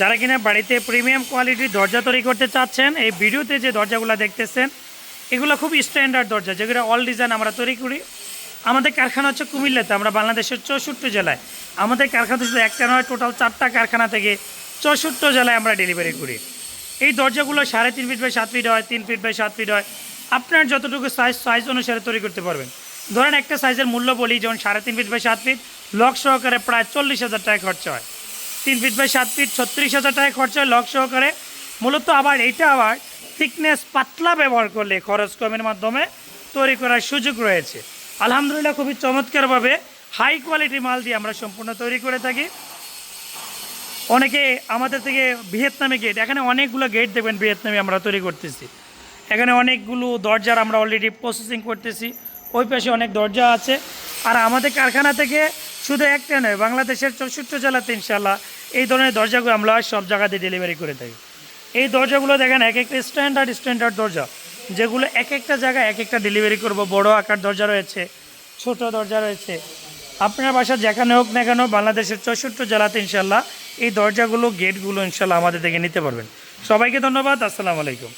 যারা কিনা বাড়িতে প্রিমিয়াম কোয়ালিটির দরজা তৈরি করতে চাচ্ছেন, এই ভিডিওতে যে দরজাগুলো দেখতেছেন, এগুলো খুব স্ট্যান্ডার্ড দরজা, যেগুলো অল ডিজাইন আমরা তৈরি করি। আমাদের কারখানা হচ্ছে কুমিল্লাতে, আমরা বাংলাদেশের চৌষট্টি জেলায়। আমাদের কারখানা শুধু একটা নয় টোটাল চারটা কারখানা থেকে চৌষট্টি জেলায় আমরা ডেলিভারি করি। এই দরজাগুলো সাড়ে তিন ফিট বাই সাত ফিট হয়, তিন ফিট বাই সাত ফিট হয়। আপনার যতটুকু সাইজ সাইজ অনুসারে তৈরি করতে পারবেন। ধরেন একটা সাইজের মূল্য বলি, যেমন সাড়ে তিন ফিট বাই সাত ফিট লক সহকারে প্রায় চল্লিশ হাজার টাকা খরচা হয়। তিন ফিট বাই সাত ফিট ছত্রিশ হাজার টাকা খরচা লক সহকারে। মূলত আবার এটা আবার থিকনেস পাতলা ব্যবহার করলে খরচ কমের মাধ্যমে তৈরি করার সুযোগ রয়েছে। আলহামদুলিল্লাহ খুবই চমৎকারভাবে হাই কোয়ালিটি মাল দিয়ে আমরা সম্পূর্ণ তৈরি করে থাকি। অনেকে আমাদের থেকে ভিয়েতনামি গেট এখানে অনেকগুলো গেট দেখবেন ভিয়েতনামি আমরা তৈরি করতেছি। এখানে অনেকগুলো দরজার আমরা অলরেডি প্রসেসিং করতেছি। ওই পাশে অনেক দরজা আছে। আর আমাদের কারখানা থেকে শুধু একটা নয়, বাংলাদেশের চৌষট্টি জেলাতে ইনশাল্লাহ এই ধরনের দরজাগুলো আমরা সব জায়গাতে ডেলিভারি করে থাকি। এই দরজাগুলো দেখেন, এক একটা স্ট্যান্ডার্ড স্ট্যান্ডার্ড দরজা, যেগুলো এক একটা জায়গায় এক একটা ডেলিভারি করব। বড় আকার দরজা রয়েছে, ছোট দরজা রয়েছে। আপনার বাসা যেখানে হোক না কেন, বাংলাদেশের চৌষট্টি জেলাতে ইনশাল্লাহ এই দরজাগুলো গেটগুলো ইনশাল্লাহ আমাদের থেকে নিতে পারবেন। সবাইকে ধন্যবাদ, আসসালামু আলাইকুম।